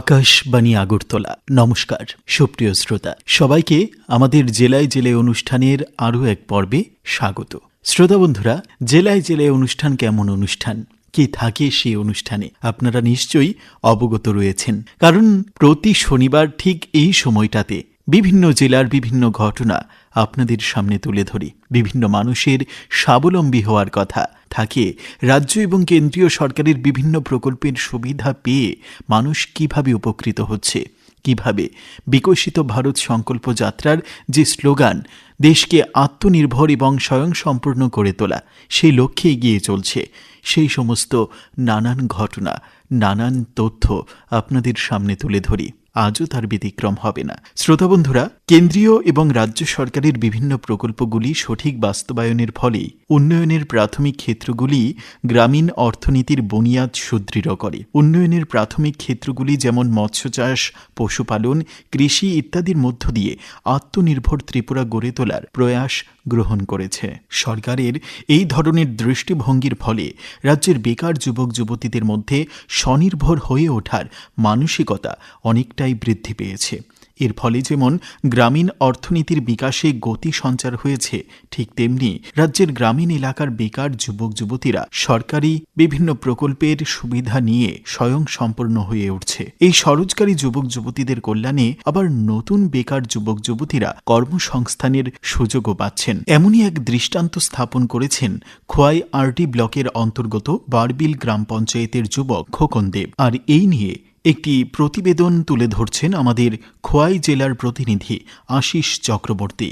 আকাশবাণী আগরতলা। নমস্কার, সুপ্রিয় শ্রোতা। সবাইকে আমাদের জেলায় জেলে অনুষ্ঠানের আরও এক পর্বে স্বাগত। শ্রোতা বন্ধুরা, জেলায় জেলে অনুষ্ঠান কেমন অনুষ্ঠান? কি থাকে সেই অনুষ্ঠানে? আপনারা নিশ্চয়ই অবগত রয়েছেন। কারণ প্রতি শনিবার ঠিক এই সময়টাতে বিভিন্ন জেলার বিভিন্ন ঘটনা আপনাদের সামনে তুলে ধরি। বিভিন্ন মানুষের স্বাবলম্বী হওয়ার কথা থাকে রাজ্য এবং কেন্দ্রীয় সরকারের বিভিন্ন প্রকল্পের সুবিধা পেয়ে মানুষ কীভাবে উপকৃত হচ্ছে? কীভাবে বিকশিত ভারত সংকল্প যাত্রার যে স্লোগান, দেশকে আত্মনির্ভর এবং স্বয়ংসম্পূর্ণ করে তোলা, সেই লক্ষ্যে এগিয়ে চলছে। সেই সমস্ত নানান ঘটনা, নানান তথ্য আপনাদের সামনে তুলে ধরি। আজও তার ব্যতিক্রম হবে না। শ্রোতা বন্ধুরা, কেন্দ্রীয় এবং রাজ্য সরকারের বিভিন্ন প্রকল্পগুলি সঠিক বাস্তবায়নের ফলে উন্নয়নের প্রাথমিক ক্ষেত্রগুলি গ্রামীণ অর্থনীতির বুনিয়াদ সুদৃঢ় করে। উন্নয়নের প্রাথমিক ক্ষেত্রগুলি যেমন মৎস্য চাষ, পশুপালন, কৃষি ইত্যাদির মধ্য দিয়ে আত্মনির্ভর ত্রিপুরা গড়ে তোলার প্রয়াস গ্রহণ করেছে। সরকারের এই ধরনের দৃষ্টিভঙ্গির ফলে রাজ্যের বেকার যুবক যুবতীদের মধ্যে স্বনির্ভর হয়ে ওঠার মানসিকতা অনেকটাই বৃদ্ধি পেয়েছে। এর ফলে যেমন গ্রামীণ অর্থনীতির বিকাশে গতি সঞ্চার হয়েছে, ঠিক তেমনি রাজ্যের গ্রামীণ এলাকার বেকার যুবক যুবতীরা সরকারি বিভিন্ন প্রকল্পের সুবিধা নিয়ে স্বয়ং সম্পূর্ণ হয়ে উঠছে। এই সরোজকারী যুবক যুবতীদের কল্যাণে আবার নতুন বেকার যুবক যুবতীরা কর্মসংস্থানের সুযোগও পাচ্ছেন। এমনই এক দৃষ্টান্ত স্থাপন করেছেন খোয়াই আরটি ব্লকের অন্তর্গত বারবিল গ্রাম পঞ্চায়েতের যুবক খোকন দেব আর এই নিয়ে একটি প্রতিবেদন তুলে ধরছেন আমাদের খোয়াই জেলার প্রতিনিধি আশিস চক্রবর্তী।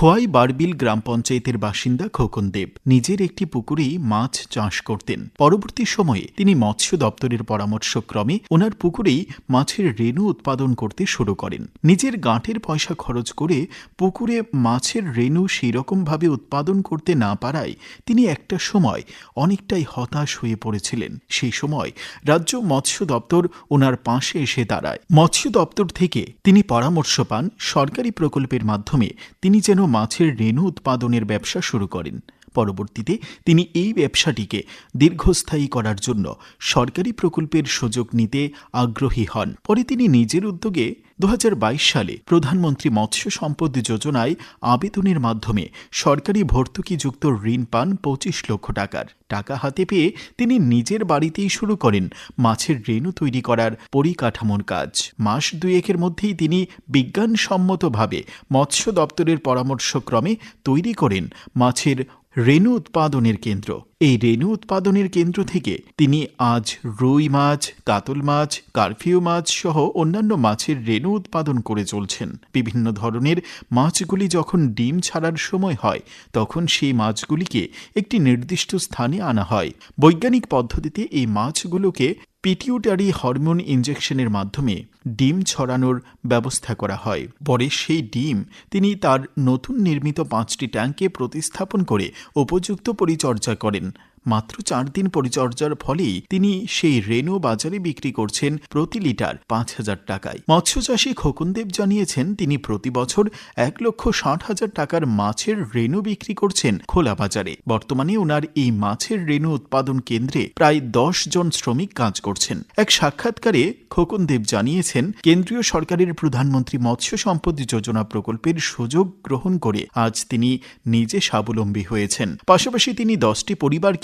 খোয়াই বারবিল গ্রাম পঞ্চায়েতের বাসিন্দা খোকন দেব নিজের একটি পুকুরেই মাছ চাষ করতেন। পরবর্তী সময়ে তিনি মৎস্য দপ্তরের পরামর্শক্রমে ওনার পুকুরেই মাছের রেণু উৎপাদন করতে শুরু করেন। নিজের গাঁটের পয়সা খরচ করে পুকুরে মাছের রেণু সেইরকমভাবে উৎপাদন করতে না পারায় তিনি একটা সময় অনেকটাই হতাশ হয়ে পড়েছিলেন। সেই সময় রাজ্য মৎস্য দপ্তর ওনার পাশে এসে দাঁড়ায়। মৎস্য দপ্তর থেকে তিনি পরামর্শ পান সরকারি প্রকল্পের মাধ্যমে তিনি যেন মাছের রেণু উৎপাদনের ব্যবসা শুরু করেন। পরবর্তীতে তিনি এই ব্যবসাটিকে দীর্ঘস্থায়ী করার জন্য সরকারি প্রকল্পের সুযোগ নিতে আগ্রহী হন। পরে তিনি নিজের উদ্যোগে দু হাজার বাইশ সালে প্রধানমন্ত্রী মৎস্য সম্পদ যোজনায় আবেদনের মাধ্যমে সরকারি ভর্তুকিযুক্ত ঋণ পান পঁচিশ লক্ষ টাকার। টাকা হাতে পেয়ে তিনি নিজের বাড়িতেই শুরু করেন মাছের রেণু তৈরি করার পরিকাঠামোর কাজ। মাস দুয়েকের মধ্যেই তিনি বিজ্ঞানসম্মতভাবে মৎস্য দপ্তরের পরামর্শক্রমে তৈরি করেন মাছের রেণু উৎপাদনের কেন্দ্র। এই রেণু উৎপাদনের কেন্দ্র থেকে তিনি আজ রুই মাছ, কাতল মাছ, কারফিউ মাছ সহ অন্যান্য মাছের রেণু উৎপাদন করে চলছেন। বিভিন্ন ধরনের মাছগুলি যখন ডিম ছাড়ার সময় হয়, তখন সেই মাছগুলিকে একটি নির্দিষ্ট স্থানে আনা হয়। বৈজ্ঞানিক পদ্ধতিতে এই মাছগুলোকে পিটিউটারি হরমোন ইঞ্জেকশনের মাধ্যমে ডিম ছড়ানোর ব্যবস্থা করা হয়। পরে সেই ডিম তিনি তার নতুন নির্মিত পাঁচটি ট্যাঙ্কে প্রতিস্থাপন করে উপযুক্ত পরিচর্যা করেন। মাত্র চার দিন পরিচর্যার ফলেই তিনি সেই রেণু বাজারে বিক্রি করছেন প্রতি লিটার পাঁচ হাজার টাকায়। মৎস্যচাষী খোকনদেব জানিয়েছেন, তিনি প্রতি বছর এক লক্ষ ষাট হাজার টাকার মাছের রেণু বিক্রি করছেন খোলা বাজারে। বর্তমানে ওনার এই মাছের রেণু উৎপাদন কেন্দ্রে প্রায় দশ জন শ্রমিক কাজ করছেন। এক সাক্ষাৎকারে খোকনদেব জানিয়েছেন, কেন্দ্রীয় সরকারের প্রধানমন্ত্রী মৎস্য সম্পদ যোজনা প্রকল্পের সুযোগ গ্রহণ করে আজ তিনি নিজে স্বাবলম্বী হয়েছেন। পাশাপাশি তিনি দশটি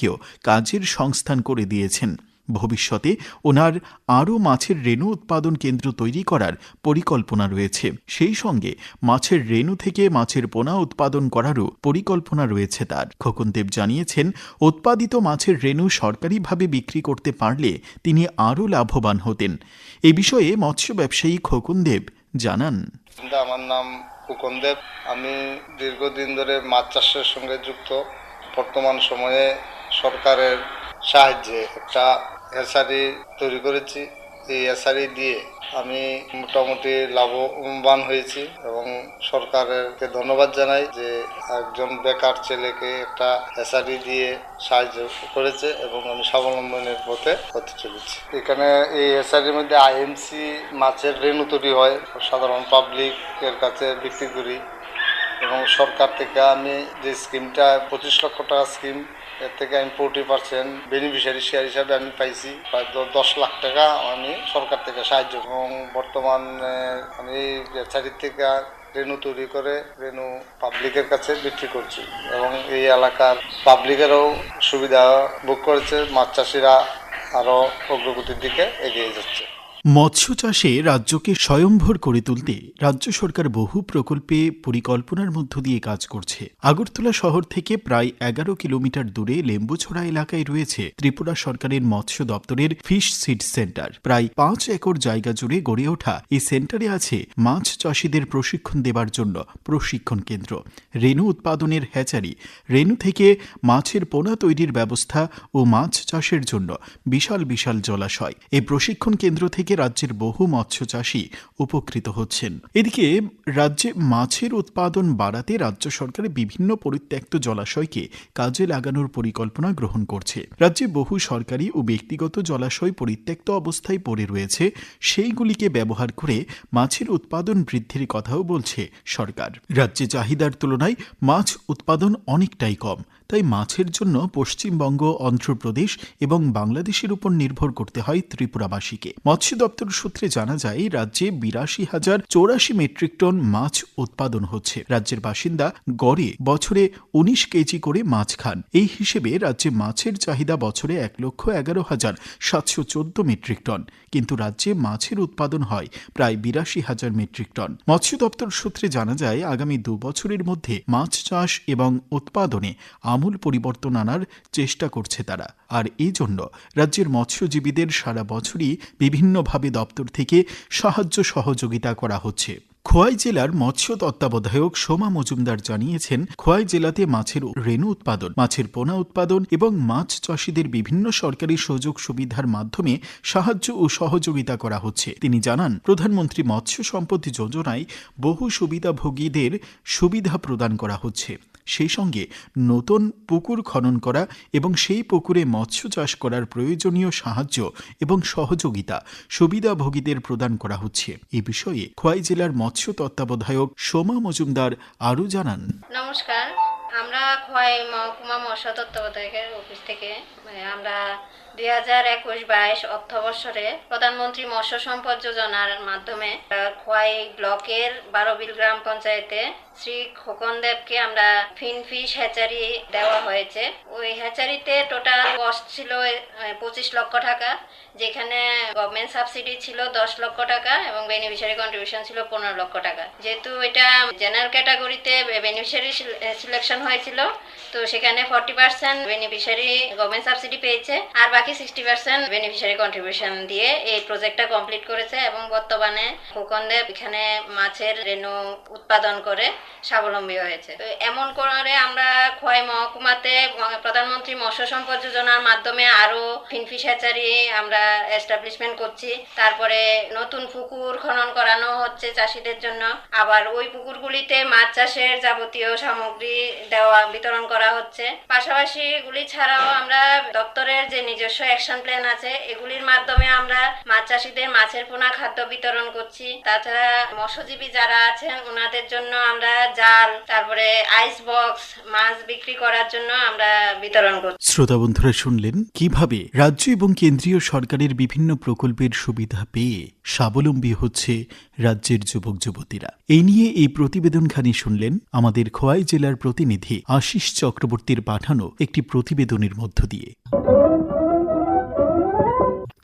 পরিবারকেও কাজের সংস্থান করে দিয়েছেন। ভবিষ্যতে ওনার আরও মাছের রেণু উৎপাদন কেন্দ্র তৈরি করার পরিকল্পনা রয়েছে। সেই সঙ্গে মাছের রেণু থেকে মাছের পোনা উৎপাদন করারও পরিকল্পনা রয়েছে তার। খোকনদেব জানিয়েছেন, উৎপাদিত মাছের রেণু সরকারিভাবে বিক্রি করতে পারলে তিনি আরও লাভবান হতেন। এ বিষয়ে মৎস্য ব্যবসায়ী খোকনদেব জানান। আমার নাম খোকনদেব। আমি দীর্ঘদিন ধরে মাছ চাষের সঙ্গে যুক্ত। বর্তমান সময়ে সরকারের সাহায্যে একটা হ্যাচারি তৈরি করেছি। এই হ্যাচারি দিয়ে আমি মোটামুটি লাভবান হয়েছি এবং সরকারেরকে ধন্যবাদ জানাই যে একজন বেকার ছেলেকে একটা হ্যাচারি দিয়ে সাহায্য করেছে এবং আমি স্বাবলম্বনের পথে হতে চলেছি। এখানে এই হ্যাচারির মধ্যে আইএমসি মাছের রেণু তৈরি হয়, সাধারণ পাবলিকের কাছে বিক্রি করি এবং সরকার থেকে আমি যে স্কিমটা পঁচিশ লক্ষ টাকা স্কিম এর থেকে আমি ফোর্টি পার্সেন্ট বেনিফিশিয়ারি শেয়ার হিসাবে আমি পাইছি। প্রায় দশ লাখ টাকা আমি সরকার থেকে সাহায্য এবং বর্তমানে আমি চারির থেকে রেনু তৈরি করে রেনু পাবলিকের কাছে বিক্রি করছি। এবং এই এলাকার পাবলিকেরও সুবিধা ভোগ করেছে। মাছ চাষিরা আরও অগ্রগতির দিকে এগিয়ে যাচ্ছে। মৎস্য চাষে রাজ্যকে স্বয়ম্ভর করে তুলতে রাজ্য সরকার বহু প্রকল্পে পরিকল্পনার মধ্য দিয়ে কাজ করছে। আগরতলা শহর থেকে প্রায় এগারো কিলোমিটার দূরে লেম্বুছড়া এলাকায় রয়েছে ত্রিপুরা সরকারের মৎস্য দপ্তরের ফিশ সিড সেন্টার। প্রায় পাঁচ একর জায়গা জুড়ে গড়ে ওঠা এই সেন্টারে আছে মাছ চাষিদের প্রশিক্ষণ দেবার জন্য প্রশিক্ষণ কেন্দ্র। রেণু উৎপাদনের হ্যাচারি, রেণু থেকে মাছের পোনা তৈরির ব্যবস্থা ও মাছ চাষের জন্য বিশাল বিশাল জলাশয়। এই প্রশিক্ষণ কেন্দ্র থেকে রাজ্যের বহু মৎস্য চাষী উপকৃত হচ্ছেন। এদিকে রাজ্যে মাছের উৎপাদন বাড়াতে রাজ্য সরকার বিভিন্ন পরিত্যক্ত জলাশয়কে কাজে লাগানোর পরিকল্পনা গ্রহণ করছে। রাজ্যে বহু সরকারি ও ব্যক্তিগত জলাশয় পরিত্যক্ত অবস্থায় পড়ে রয়েছে। সেইগুলিকে ব্যবহার করে মাছের উৎপাদন বৃদ্ধির কথাও বলছে সরকার। রাজ্যে চাহিদার তুলনায় মাছ উৎপাদন অনেকটাই কম। তাই মাছের জন্য পশ্চিমবঙ্গ, অন্ধ্রপ্রদেশ এবং বাংলাদেশের উপর নির্ভর করতে হয় ত্রিপুরাবাসীকে। মৎস্য দপ্তর সূত্রে জানা যায়, রাজ্যে বিরাশি হাজার চৌরাশি মেট্রিক টন মাছ উৎপাদন হচ্ছে। রাজ্যের বাসিন্দা গড়ে বছরে উনিশ কেজি করে মাছ খান। এই হিসেবে রাজ্যে মাছের চাহিদা বছরে এক লক্ষ এগারো হাজার সাতশো চোদ্দ মেট্রিক টন। কিন্তু রাজ্যে মাছের উৎপাদন হয় প্রায় বিরাশি হাজার মেট্রিক টন। মৎস্য দপ্তর সূত্রে জানা যায়, আগামী দু বছরের মধ্যে মাছ চাষ এবং উৎপাদনে আমূল পরিবর্তন আনার চেষ্টা করছে তারা। আর এই জন্য রাজ্যের মৎস্যজীবীদের সারা বছরই বিভিন্নভাবে দপ্তর থেকে সাহায্য সহযোগিতা করা হচ্ছে। খোয়াই জেলার মৎস্য তত্ত্বাবধায়ক সোমা মজুমদার জানিয়েছেন, খোয়াই জেলাতে মাছের রেণু উৎপাদন, মাছের পোনা উৎপাদন এবং মাছ চাষিদের বিভিন্ন সরকারি সুযোগ সুবিধার মাধ্যমে সাহায্য ও সহযোগিতা করা হচ্ছে। তিনি জানান, প্রধানমন্ত্রী মৎস্য সম্পদ যোজনায় বহু সুবিধাভোগীদের সুবিধা প্রদান করা হচ্ছে। সেই সঙ্গে নতুন পুকুর খনন করা এবং সেই পুকুরে মৎস্য চাষ করার প্রয়োজনীয় সাহায্য এবং সহযোগিতা সুবিধাভোগীদের প্রদান করা হচ্ছে। এ বিষয়ে খোয়াই জেলার মৎস্য তত্ত্বাবধায়ক সোমা মজুমদার আরও জানান। নমস্কার, আমরা খোয়াই মহকুমা মৎস্য তত্ত্বাবধায়কের অফিস থেকে মানে আমরা দুই হাজার একুশ বাইশ অর্থ প্রধানমন্ত্রী মৎস্য সম্পদ যোজনার মাধ্যমে খোয়াই ব্লকের বারোবিল গ্রাম পঞ্চায়েতে শ্রী খোকন দেবকে আমরা ফিনফিশ হ্যাচারি দেওয়া হয়েছে। ওই হ্যাচারিতে টোটাল কস্ট ছিল পঁচিশ লক্ষ টাকা, যেখানে গভর্নমেন্ট সাবসিডি ছিল দশ লক্ষ টাকা এবং বেনিফিশিয়ারি কন্ট্রিবিউশন ছিল পনেরো লক্ষ টাকা। যেহেতু এটা জেনারেল ক্যাটাগরিতে বেনিফিশিয়ারি সিলেকশন হয়েছিল তো সেখানে forty percent beneficiary government subsidy পেয়েছে, আর বাকি সিক্সটি পার্সেন্ট বেনিফিশিয়ারি কন্ট্রিবিউশন দিয়ে এই প্রজেক্টটা কমপ্লিট করেছে এবং বর্তমানে খোকনদেব এখানে মাছের রেণু উৎপাদন করে স্বাবলম্বী হয়েছে। তো এমন করে আমরা খোয়াই মহকুমাতে প্রধানমন্ত্রী মৎস্য সম্পদ যোজনার মাধ্যমে আরও ফিনফিশ হ্যাচারি আমরা এস্টাবলিশমেন্ট করছি। তারপরে নতুন পুকুর খনন করানো হচ্ছে চাষিদের জন্য। আবার ওই পুকুরগুলিতে মাছ চাষের যাবতীয় সামগ্রী দেওয়া, বিতরণ করা হচ্ছে। পাশাপাশি এগুলি ছাড়াও আমরা দপ্তরের যে নিজস্ব অ্যাকশন প্ল্যান আছে, এগুলির মাধ্যমে আমরা মাছ চাষিদের মাছের পোনা খাদ্য বিতরণ করছি। তাছাড়া মৎস্যজীবী যারা আছেন, ওনাদের জন্য আমরা জাল, তারপরে আইস বক্স মাছ বিক্রি করার জন্য আমরা বিতরণ করছি। শ্রোতা বন্ধুরা, শুনলেন? কীভাবে রাজ্য এবং কেন্দ্রীয় সরকারের বিভিন্ন প্রকল্পের সুবিধা পেয়ে স্বাবলম্বী হচ্ছে রাজ্যের যুবক যুবতীরা। এই নিয়ে এই প্রতিবেদনখানি শুনলেন আমাদের খোয়াই জেলার প্রতিনিধি আশিস চক্রবর্তীর পাঠানো একটি প্রতিবেদনের মধ্য দিয়ে।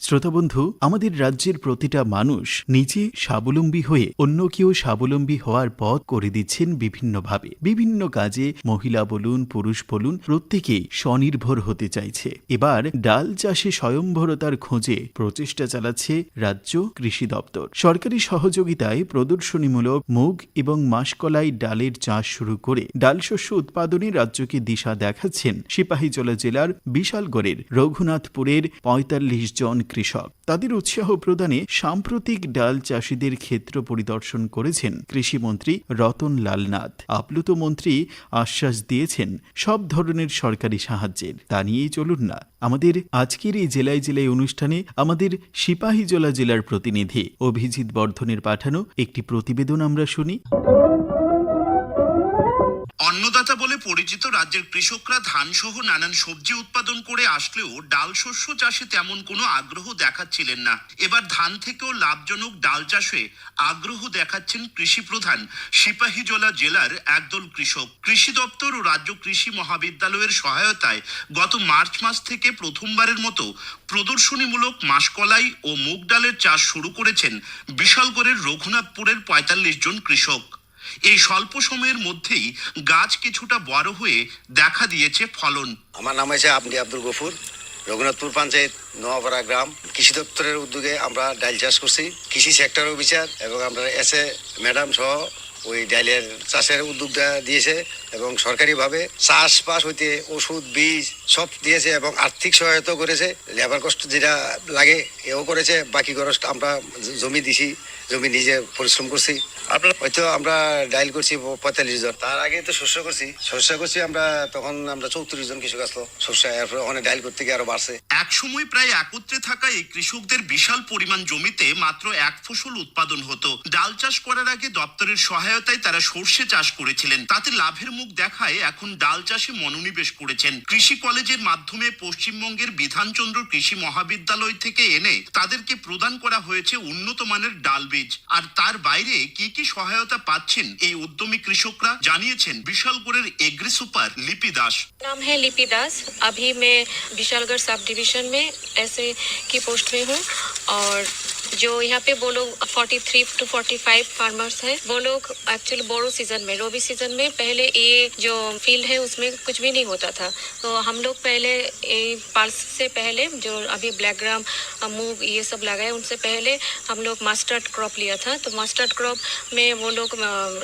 শ্রোতাবন্ধু, আমাদের রাজ্যের প্রতিটা মানুষ নিজে স্বাবলম্বী হয়ে অন্য কেউ স্বাবলম্বী হওয়ার পথ করে দিচ্ছেন বিভিন্নভাবে। বিভিন্ন কাজে মহিলা বলুন, পুরুষ বলুন, প্রত্যেকেই স্বনির্ভর হতে চাইছে। এবার ডাল চাষে স্বয়ংভরতার খোঁজে প্রচেষ্টা চালাচ্ছে রাজ্য কৃষি দপ্তর। সরকারি সহযোগিতায় প্রদর্শনীমূলক মুগ এবং মাসকলাই ডালের চাষ শুরু করে ডাল শস্য উৎপাদনে রাজ্যকে দিশা দেখাচ্ছেন সিপাহীজলা জেলার বিশালগড়ের রঘুনাথপুরের পঁয়তাল্লিশ জন কৃষক। তাদের উৎসাহ প্রদানে সাম্প্রতিক ডাল চাষিদের ক্ষেত্র পরিদর্শন করেছেন কৃষিমন্ত্রী রতন লাল নাথ আপ্লুত মন্ত্রী আশ্বাস দিয়েছেন, সব ধরনের সরকারি সাহায্যের। তা নিয়েই চলুন না। আমাদের আজকের এই জেলায় জেলায় অনুষ্ঠানে আমাদের সিপাহীজলা জেলার প্রতিনিধি অভিজিৎ বর্ধনের পাঠানো একটি প্রতিবেদন আমরা শুনি। অন্নদাতা বলে পরিচিত রাজ্যের কৃষকরা ধান সহ নানান সবজি উৎপাদন করে আসলেও ডাল শস্য চাষে তেমন কোনো আগ্রহ দেখাচ্ছিলেন না। এবার ধান থেকেও লাভজনক ডাল চাষে আগ্রহ দেখাচ্ছেন কৃষি প্রধান সিপাহীজলা জেলার একদল কৃষক। কৃষি দপ্তর ও রাজ্য কৃষি মহাবিদ্যালয়ের সহায়তায় গত মার্চ মাস থেকে প্রথমবারের মতো প্রদর্শনীমূলক মাসকলাই ও মুগ ডালের চাষ শুরু করেছেন বিশালগড়ের রঘুনাথপুরের পঁয়তাল্লিশ জন কৃষক। এই স্বল্প সময়ের মধ্যেই গাছ কিছুটা বড় হয়ে দেখা দিয়েছে ফলন। আমার নাম হয়েছে আপনি আব্দুল গফুর, রঘুনাথপুর পঞ্চায়েত নোয়াপাড়া গ্রাম। কৃষি দপ্তরের উদ্যোগে আমরা ডাল চাষ করছি। কৃষি সেক্টর অফিসার এবং আমরা এসে ম্যাডাম সহ ওই ডাইলের চাষের উদ্যোগটা দিয়েছে এবং সরকারিভাবে চাষবাস হইতে ওষুধ, বীজ সব দিয়েছে এবং আর্থিক সহায়তা করেছে। লেবার কষ্ট যেটা লাগে, এও করেছে। বাকি খরচ আমরা জমি দিছি। জমি নিজে পরিশ্রম করছি। আপনার হয়তো আমরা ডাইল করছি পঁয়তাল্লিশ জন। তার আগে তো শস্য করছি। শস্য করছি আমরা তখন আমরা চৌত্রিশ জন কৃষক আসলো শস্য। এরপরে ওখানে ডাইল করতে গিয়ে আরও বাড়ছে। এক সময় প্রায় একত্রে থাকা এই কৃষকদের বিশাল পরিমাণ জমিতে মাত্র এক ফসল উৎপাদন হতো। ডাল চাষ করার আগে দপ্তরের সহায়তায় তারা সর্ষে চাষ করেছিলেন। তাতে লাভের মুখ দেখায় এখন ডাল চাষে মনোনিবেশ করেছেন। কৃষি কলেজের মাধ্যমে পশ্চিমবঙ্গের বিধানচন্দ্র কৃষি মহাবিদ্যালয় থেকে এনে তাদেরকে প্রদান করা হয়েছে উন্নত মানের ডাল বীজ আর তার বাইরে কি কি সহায়তা পাচ্ছেন এই উদ্যমী কৃষকরা জানিয়েছেন বিশালগড়ের এগ্রি সুপার লিপি দাস नाम है लिपि दास अभी मैं विशालगढ़ सब डिवीजन में ऐसे की पोस्ट में हूँ और जो यहाँ पे वो लोग 43 टू 45 फार्मर्स हैं, वो लोग एक्चुअली बोरो सीज़न में, रोबी सीज़न में पहले ये जो फ़ील्ड है उसमें कुछ भी नहीं होता था। तो हम लोग पहले पार्स से पहले जो अभी ब्लैक ग्राम मूंग ये सब लगाए, उनसे पहले हम लोग मास्टर्ड क्रॉप लिया था। तो मास्टर्ड क्रॉप में वो लोग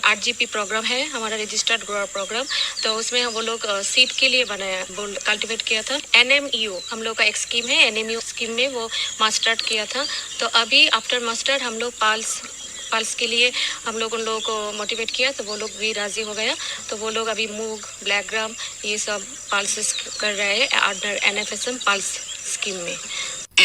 आठ जी प्रोग्राम है, हमारा रजिस्टर्ड ग्रोअर प्रोग्राम तो उसमें वो लोग सीड के लिए बनाया कल्टिवेट किया था। एन हम लोग का एक स्कीम है एन स्कीम में वो मास्टर्ड किया था। तो अभी आफ्टर मास्टर हम लोग पाल्स पाल्स के लिए हम लोग उन लोगों को मोटिवेट किया तो वो लोग भी राज़ी हो गया। तो वो लोग अभी मूग ब्लैक ग्राम ये सब पाल्स कर रहे हैं under N F S M pulse scheme में।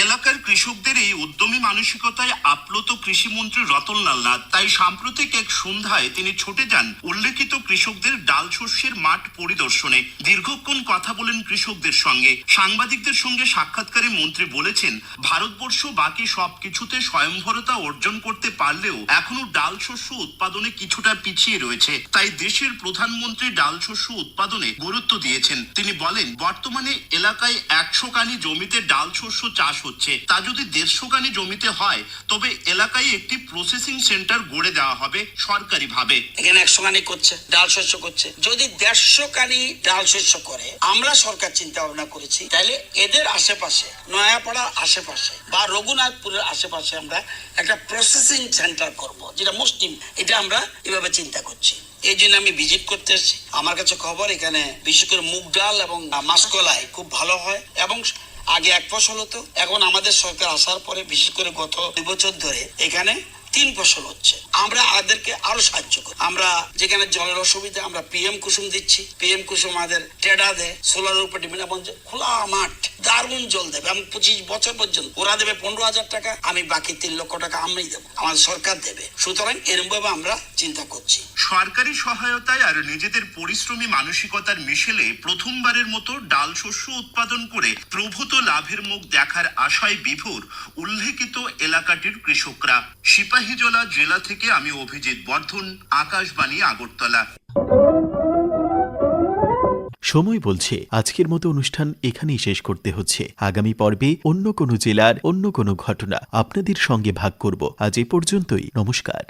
এলাকার কৃষকদের এই উদ্যমী মানসিকতায় আপ্লুত কৃষিমন্ত্রী রতনলাল নাথ। তাই সাম্প্রতিক এক সন্ধ্যায় তিনি ছুটে যান উল্লেখিত কৃষকদের ডাল শস্যের মাঠ পরিদর্শনে। দীর্ঘক্ষণ কথা বলেন কৃষকদের সঙ্গে। সাংবাদিকদের সঙ্গে সাক্ষাৎকারে মন্ত্রী বলেছেন, ভারতবর্ষ বাকি সবকিছুতে স্বয়ংভরতা অর্জন করতে পারলেও এখনও ডাল শস্য উৎপাদনে কিছুটা পিছিয়ে রয়েছে। তাই দেশের প্রধানমন্ত্রী ডাল শস্য উৎপাদনে গুরুত্ব দিয়েছেন। তিনি বলেন, বর্তমানে এলাকায় একশো কানি জমিতে ডাল শস্য চাষ হচ্ছে। তা যদি দেড়শো কানি জমিতে হয়, তবে এলাকায় একটি প্রসেসিং সেন্টার গড়ে দেওয়া হবে সরকারিভাবে। এখানে একশো কানি করছে, ডাল শস্য করছে। যদি দেড়শো কানি ডাল শস্য করে, আমরা সরকার চিন্তা ভাবনা করেছি, তাহলে এদের আশেপাশে, নয়াপাড়ার আশেপাশে বা রঘুনাথপুরের আশেপাশে আমরা একটা প্রসেসিং সেন্টার করব, যেটা মুসলিম, এটা আমরা এভাবে চিন্তা করছি। এই জন্য আমি ভিজিট করতে এসেছি। আমার কাছে খবর, এখানে বিশেষ করে মুগ ডাল এবং মাসকলাই খুব ভালো হয় এবং আগে এক ফসল হতো, এখন আমাদের সরকার আসার পরে বিশেষ করে গত দুই বছর ধরে এখানে তিন ফসল হচ্ছে। আমরা আমাদেরকে আরও সাহায্য করি। আমরা যেখানে জলের অসুবিধা, আমরা পিএম কুসুম দিচ্ছি। পিএম কুসুম আমাদের টেডা দেয় সোলারের উপর ডিপেন্ড এবং খোলা মাঠ, দারুণ জল দেবে। এবং পঁচিশ বছর পর্যন্ত ওরা দেবে পনেরো হাজার টাকা, আমি বাকি তিন লক্ষ টাকা আমরাই দেবো। আমাদের সরকার দেবে। সুতরাং এরকম ভাবে আমরা চিন্তা করছি। সরকারি সহায়তায় আর নিজেদের পরিশ্রমী মানসিকতার মিশেলে প্রথমবারের মতো ডাল শস্য উৎপাদন করে প্রভূত লাভের মুখ দেখার আশায় বিভোর উল্লেখিত এলাকাটির কৃষকরা। সিপাহীজলা জেলা থেকে আমি অভিজিৎ বর্ধন, আকাশবাণী, আগরতলা। সময় বলছে, আজকের মতো অনুষ্ঠান এখানেই শেষ করতে হচ্ছে। আগামী পর্বে অন্য কোনো জেলার অন্য কোনো ঘটনা আপনাদের সঙ্গে ভাগ করব। আজ এ পর্যন্তই, নমস্কার।